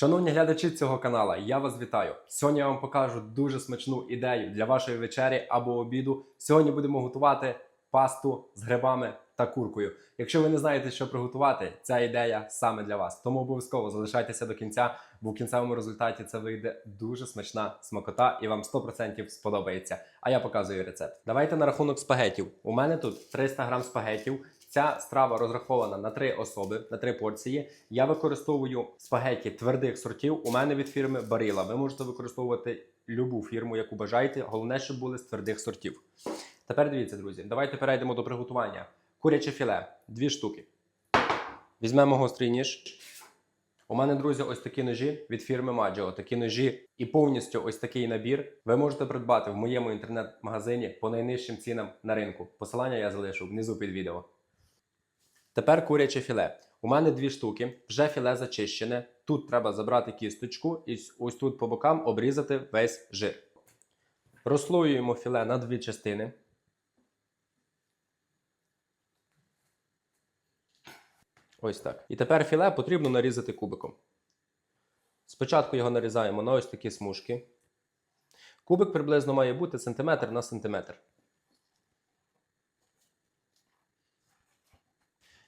Шановні глядачі цього канала, я вас вітаю. Сьогодні я вам покажу дуже смачну ідею для вашої вечері або обіду. Сьогодні будемо готувати пасту з грибами та куркою. Якщо ви не знаєте, що приготувати, ця ідея саме для вас. Тому обов'язково залишайтеся до кінця, бо в кінцевому результаті це вийде дуже смачна смакота і вам 100% сподобається. А я показую рецепт. Давайте на рахунок спагетів. У мене тут 300 грам спагетів. Ця страва розрахована на три особи, на три порції. Я використовую спагеті твердих сортів. У мене від фірми Барила. Ви можете використовувати любу фірму, яку бажаєте. Головне, щоб були з твердих сортів. Тепер дивіться, друзі, давайте перейдемо до приготування. Куряче філе дві штуки. Візьмемо гострий ніж. У мене, друзі, ось такі ножі від фірми Maggio. Такі ножі і повністю ось такий набір ви можете придбати в моєму інтернет-магазині по найнижчим цінам на ринку. Посилання я залишу внизу під відео. Тепер куряче філе. У мене дві штуки, вже філе зачищене. Тут треба забрати кісточку і ось тут по бокам обрізати весь жир. Розслоюємо філе на дві частини. Ось так. І тепер філе потрібно нарізати кубиком. Спочатку його нарізаємо на ось такі смужки. Кубик приблизно має бути сантиметр на сантиметр.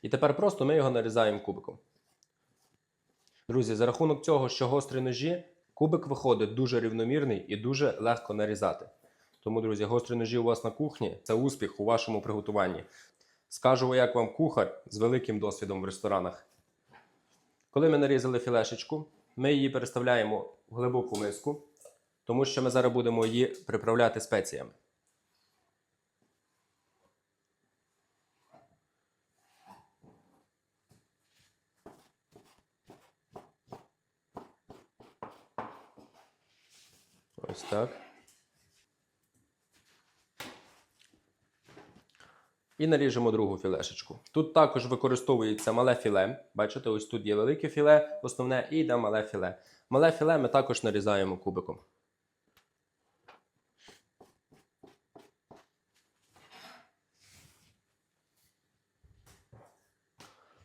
І тепер просто ми його нарізаємо кубиком. Друзі, за рахунок цього, що гострі ножі, кубик виходить дуже рівномірний і дуже легко нарізати. Тому, друзі, гострі ножі у вас на кухні це успіх у вашому приготуванні. Скажу, як вам кухар з великим досвідом в ресторанах. Коли ми нарізали філешечку, ми її переставляємо в глибоку миску, тому що ми зараз будемо її приправляти спеціями. Ось так. І наріжемо другу філешечку. Тут також використовується мале філе. Бачите, ось тут є велике філе, основне, і йде мале філе. Мале філе ми також нарізаємо кубиком.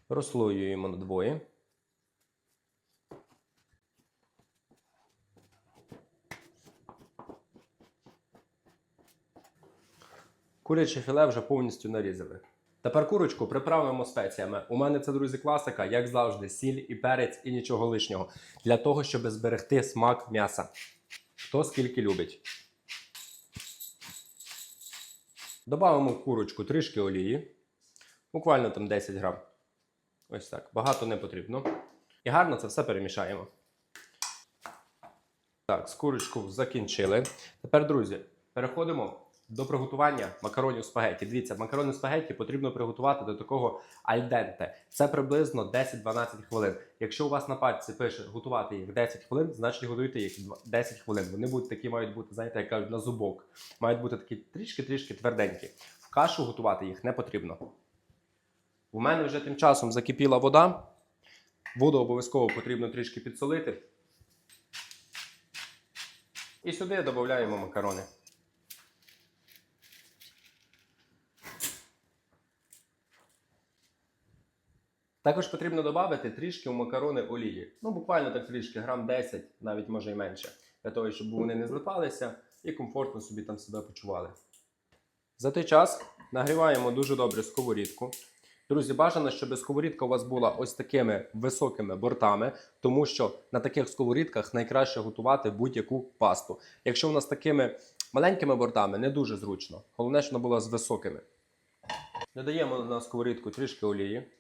Розслоюємо на Куряче філе вже повністю нарізали. Тепер курочку приправимо спеціями. У мене це, друзі, класика, як завжди, сіль і перець і нічого лишнього. Для того, щоб зберегти смак м'яса. Хто скільки любить. Добавимо в курочку трішки олії. Буквально там 10 грам. Ось так. Багато не потрібно. І гарно це все перемішаємо. Так, з курочку закінчили. Тепер, друзі, переходимо до приготування макаронів спагетті. Дивіться, макарони спагетті потрібно приготувати до такого альденте. Це приблизно 10-12 хвилин. Якщо у вас на пальці пише готувати їх 10 хвилин, значить готуйте їх 10 хвилин. Вони будуть такі, мають бути, знаєте, як кажуть, на зубок. Мають бути такі трішки-трішки тверденькі. В кашу готувати їх не потрібно. У мене вже тим часом закипіла вода. Воду обов'язково потрібно трішки підсолити. І сюди додаємо макарони. Також потрібно додати трішки в макарони олії. Ну, буквально так трішки, грам 10, навіть може і менше, для того, щоб вони не злипалися і комфортно собі там себе почували. За той час нагріваємо дуже добре сковорідку. Друзі, бажано, щоб сковорідка у вас була ось такими високими бортами, тому що на таких сковорідках найкраще готувати будь-яку пасту. Якщо у нас такими маленькими бортами, не дуже зручно. Головне, щоб вона була з високими. Додаємо на сковорідку трішки олії.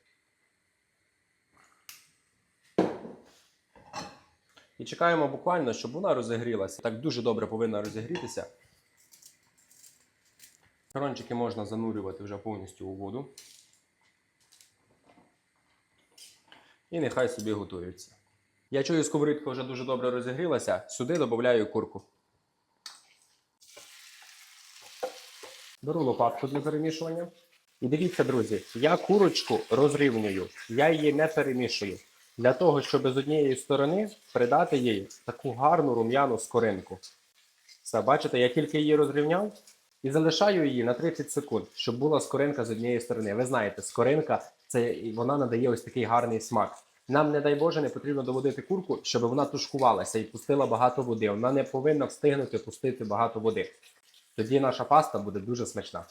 І чекаємо буквально, щоб вона розігрілася. Так дуже добре повинна розігрітися. Корончики можна занурювати вже повністю у воду. І нехай собі готуються. Я чую, сковорідка вже дуже добре розігрілася. Сюди додаю курку. Беру лопатку для перемішування. І дивіться, друзі, я курочку розрівнюю, я її не перемішую. Для того, щоб з однієї сторони придати їй таку гарну рум'яну скоринку. Все, бачите, я тільки її розрівняв і залишаю її на 30 секунд, щоб була скоринка з однієї сторони. Ви знаєте, скоринка це вона надає ось такий гарний смак. Нам, не дай Боже, не потрібно доводити курку, щоб вона тушкувалася і пустила багато води. Вона не повинна встигнути пустити багато води. Тоді наша паста буде дуже смачна.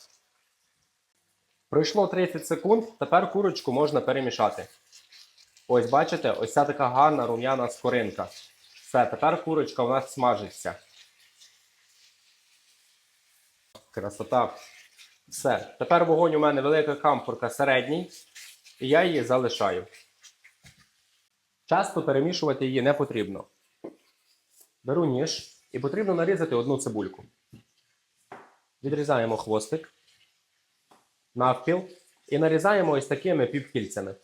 Пройшло 30 секунд, тепер курочку можна перемішати. Ось бачите, ось ця така гарна рум'яна скоринка. Все, тепер курочка у нас смажиться. Красота. Все. Тепер вогонь у мене велика камфорка середній, і я її залишаю. Часто перемішувати її не потрібно. Беру ніж і потрібно нарізати одну цибульку. Відрізаємо хвостик навпіл і нарізаємо ось такими півкільцями.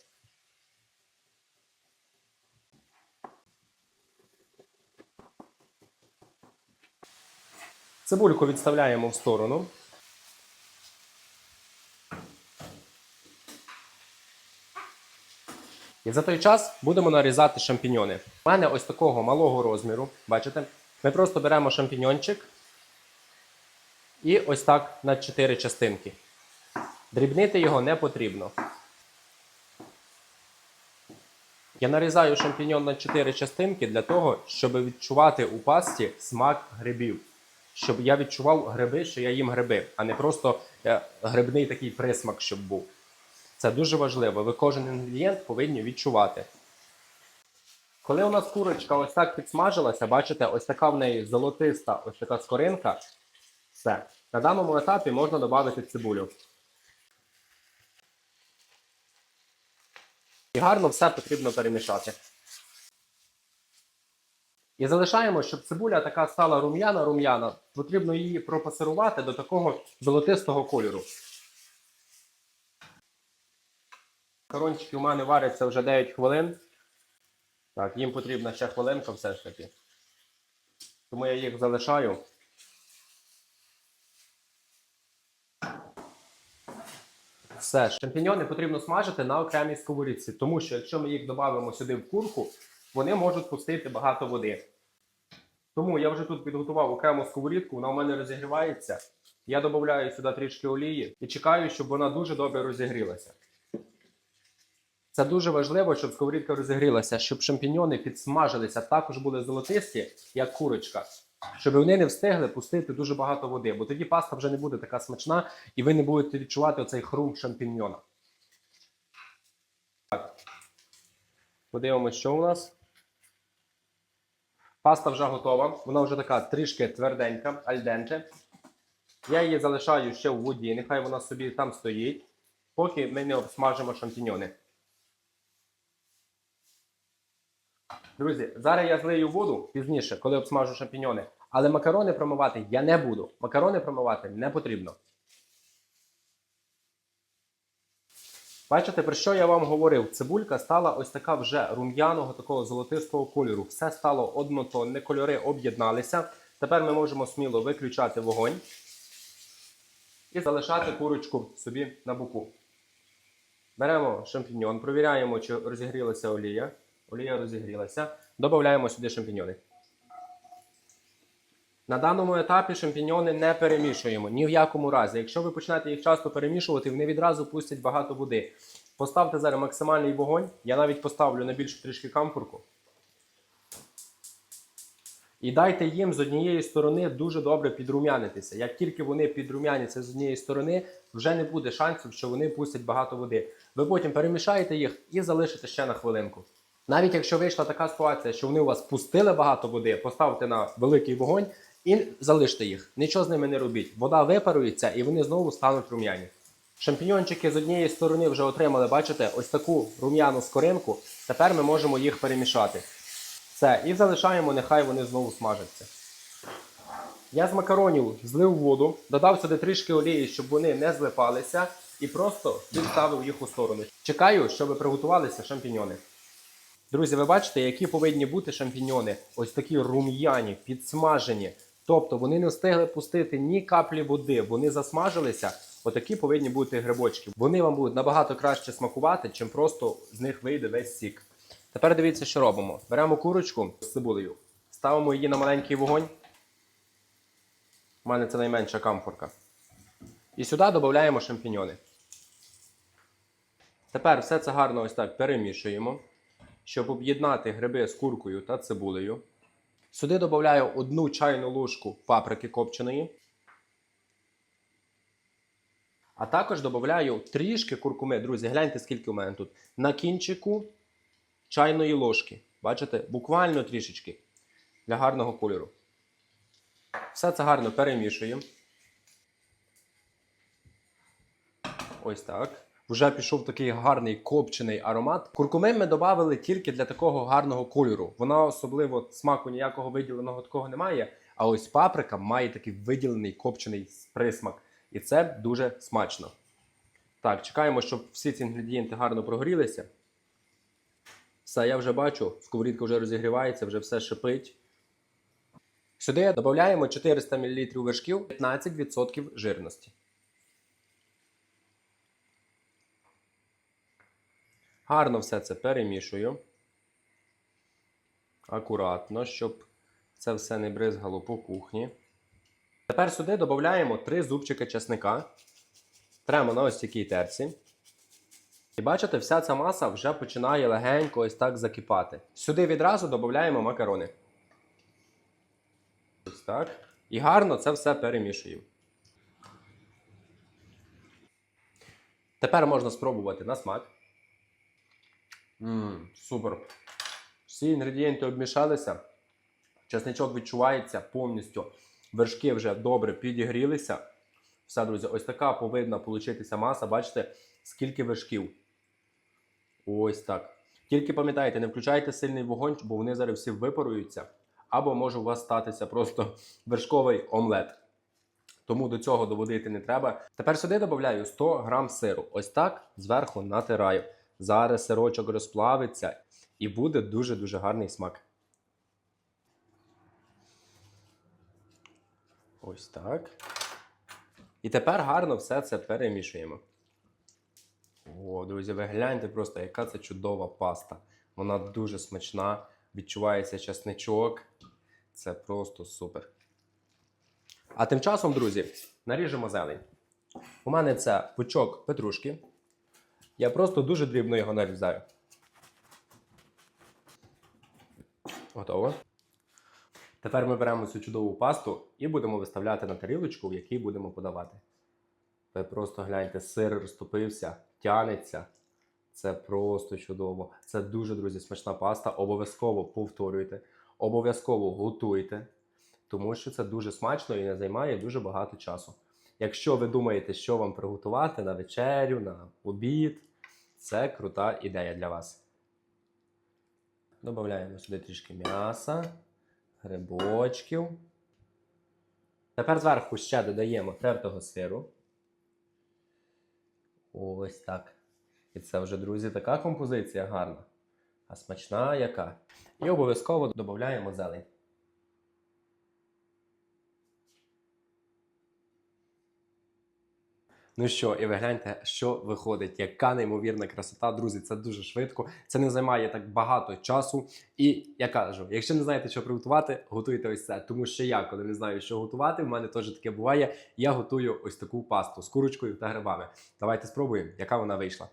Цибульку відставляємо в сторону. І за той час будемо нарізати шампіньони. У мене ось такого малого розміру, бачите? Ми просто беремо шампіньончик і ось так на 4 частинки. Дрібнити його не потрібно. Я нарізаю шампіньон на 4 частинки для того, щоб відчувати у пасті смак грибів. Щоб я відчував гриби, що я їм гриби, а не просто е, грибний такий присмак, щоб був. Це дуже важливо. Ви кожен інгредієнт повинні відчувати. Коли у нас курочка ось так підсмажилася, бачите, ось така в неї золотиста, ось така скоринка. Все. На даному етапі можна додати цибулю. І гарно все потрібно перемішати. І залишаємо, щоб цибуля така стала рум'яна-рум'яна. Потрібно її пропасирувати до такого золотистого кольору. Макарончики у мене варяться вже 9 хвилин. Так, їм потрібна ще хвилинка все ж таки. Тому я їх залишаю. Все, шампіньони потрібно смажити на окремій сковорідці, тому що якщо ми їх додамо сюди в курку, вони можуть пустити багато води. Тому я вже тут підготував окрему сковорідку, вона у мене розігрівається. Я додаю сюди трішки олії і чекаю, щоб вона дуже добре розігрілася. Це дуже важливо, щоб сковорідка розігрілася, щоб шампіньони підсмажилися, також були золотисті, як курочка. Щоб вони не встигли пустити дуже багато води, бо тоді паста вже не буде така смачна, і ви не будете відчувати оцей хрум шампіньйона. Так. Подивимося, що у нас. Паста вже готова. Вона вже така трішки тверденька, альденте. Я її залишаю ще в воді, нехай вона собі там стоїть, поки ми не обсмажимо шампіньони. Друзі, зараз я злию воду пізніше, коли обсмажу шампіньони. Але макарони промивати я не буду. Макарони промивати не потрібно. Бачите, про що я вам говорив? Цибулька стала ось така вже рум'яного, такого золотистого кольору. Все стало однотонне, кольори об'єдналися. Тепер ми можемо сміло виключати вогонь і залишати курочку собі на боку. Беремо шампіньон, провіряємо, чи розігрілася олія. Олія розігрілася. Додаємо сюди шампіньони. На даному етапі шампіньони не перемішуємо ні в якому разі. Якщо ви почнете їх часто перемішувати, вони відразу пустять багато води. Поставте зараз максимальний вогонь. Я навіть поставлю на більшу трішки камфорку. І дайте їм з однієї сторони дуже добре підрумянитися. Як тільки вони підрумяняться з однієї сторони, вже не буде шансів, що вони пустять багато води. Ви потім перемішаєте їх і залишите ще на хвилинку. Навіть якщо вийшла така ситуація, що вони у вас пустили багато води, поставте на великий вогонь і залиште їх. Нічого з ними не робіть. Вода випарується і вони знову стануть рум'яні. Шампіньончики з однієї сторони вже отримали, бачите, ось таку рум'яну скоринку. Тепер ми можемо їх перемішати. Все, і залишаємо, нехай вони знову смажаться. Я з макаронів злив воду, додав сюди трішки олії, щоб вони не злипалися, і просто відставив їх у сторону. Чекаю, щоб приготувалися шампіньони. Друзі, ви бачите, які повинні бути шампіньони? Ось такі рум'яні, підсмажені. Тобто вони не встигли пустити ні каплі води, вони засмажилися. Отакі повинні бути грибочки. Вони вам будуть набагато краще смакувати, чим просто з них вийде весь сік. Тепер дивіться, що робимо. Беремо курочку з цибулею, ставимо її на маленький вогонь. У мене це найменша камфорка. І сюди додаємо шампіньони. Тепер все це гарно ось так перемішуємо. щоб об'єднати гриби з куркою та цибулею. Сюди додаю одну чайну ложку паприки копченої. А також додаю трішки куркуми. Друзі, гляньте, скільки у мене тут. На кінчику чайної ложки. Бачите? Буквально трішечки для гарного кольору. Все це гарно перемішуємо. Ось так. Вже пішов такий гарний копчений аромат. Куркуми ми додали тільки для такого гарного кольору. Вона особливо смаку ніякого виділеного такого немає. А ось паприка має такий виділений копчений присмак. І це дуже смачно. Так, чекаємо, щоб всі ці інгредієнти гарно прогорілися. Все, я вже бачу, сковорідка вже розігрівається, вже все шипить. Сюди додаємо 400 мл вершків, 15% жирності. Гарно все це перемішую. Акуратно, щоб це все не бризгало по кухні. Тепер сюди додаємо 3 зубчики чесника. Тремо на ось такій терці. І бачите, вся ця маса вже починає легенько ось так закипати. Сюди відразу додаємо макарони. Ось так. І гарно це все перемішуємо. Тепер можна спробувати на смак. Ммм, супер. Всі інгредієнти обмішалися. Чесничок відчувається повністю. Вершки вже добре підігрілися. Все, друзі, ось така повинна получитися маса. Бачите, скільки вершків. Ось так. Тільки пам'ятайте, не включайте сильний вогонь, бо вони зараз всі випаруються. Або може у вас статися просто вершковий омлет. Тому до цього доводити не треба. Тепер сюди додаю 100 грам сиру. Ось так зверху натираю. Зараз сирочок розплавиться і буде дуже-дуже гарний смак. Ось так. І тепер гарно все це перемішуємо. О, друзі, ви гляньте просто, яка це чудова паста. Вона дуже смачна, відчувається чесничок. Це просто супер. А тим часом, друзі, наріжемо зелень. У мене це пучок петрушки. Я просто дуже дрібно його нарізаю. Готово. Тепер ми беремо цю чудову пасту і будемо виставляти на тарілочку, в якій будемо подавати. Ви просто гляньте, сир розтопився, тянеться. Це просто чудово. Це дуже, друзі, смачна паста. Обов'язково повторюйте, обов'язково готуйте, тому що це дуже смачно і не займає дуже багато часу. Якщо ви думаєте, що вам приготувати на вечерю, на обід, це крута ідея для вас. Додаємо сюди трішки м'яса, грибочків. Тепер зверху ще додаємо тертого сиру. Ось так. І це вже, друзі, така композиція гарна. А смачна яка. І обов'язково додаємо зелень. Ну що, і ви гляньте, що виходить, яка неймовірна красота, друзі, це дуже швидко. Це не займає так багато часу. І я кажу, якщо не знаєте, що приготувати, готуйте ось це. Тому що я, коли не знаю, що готувати, в мене теж таке буває. Я готую ось таку пасту з курочкою та грибами. Давайте спробуємо, яка вона вийшла.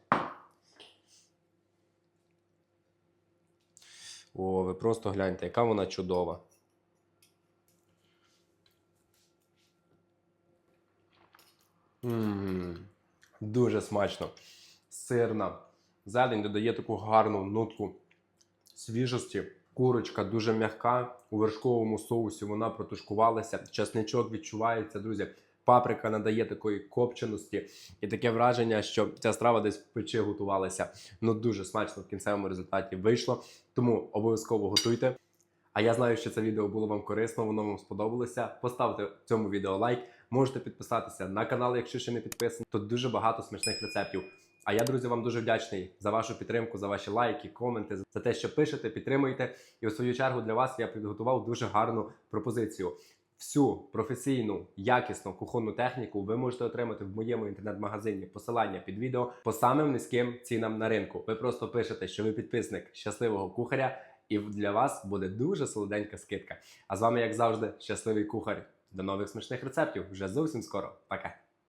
О, ви просто гляньте, яка вона чудова. Ммм, дуже смачно. Сирна. Зелень додає таку гарну нотку свіжості. Курочка дуже м'яка. У вершковому соусі вона протушкувалася. Чесничок відчувається, друзі. Паприка надає такої копченості і таке враження, що ця страва десь в печі готувалася. Ну дуже смачно в кінцевому результаті вийшло. Тому обов'язково готуйте. А я знаю, що це відео було вам корисно, воно вам сподобалося. Поставте цьому відео лайк. Можете підписатися на канал, якщо ще не підписані. Тут дуже багато смачних рецептів. А я, друзі, вам дуже вдячний за вашу підтримку, за ваші лайки, коменти, за те, що пишете, підтримуєте. І у свою чергу для вас я підготував дуже гарну пропозицію. Всю професійну, якісну кухонну техніку ви можете отримати в моєму інтернет-магазині. Посилання під відео по самим низьким цінам на ринку. Ви просто пишете, що ви підписник щасливого кухаря, і для вас буде дуже солоденька скидка. А з вами, як завжди, щасливий кухар. До нових смачних рецептів вже зовсім скоро. Пока!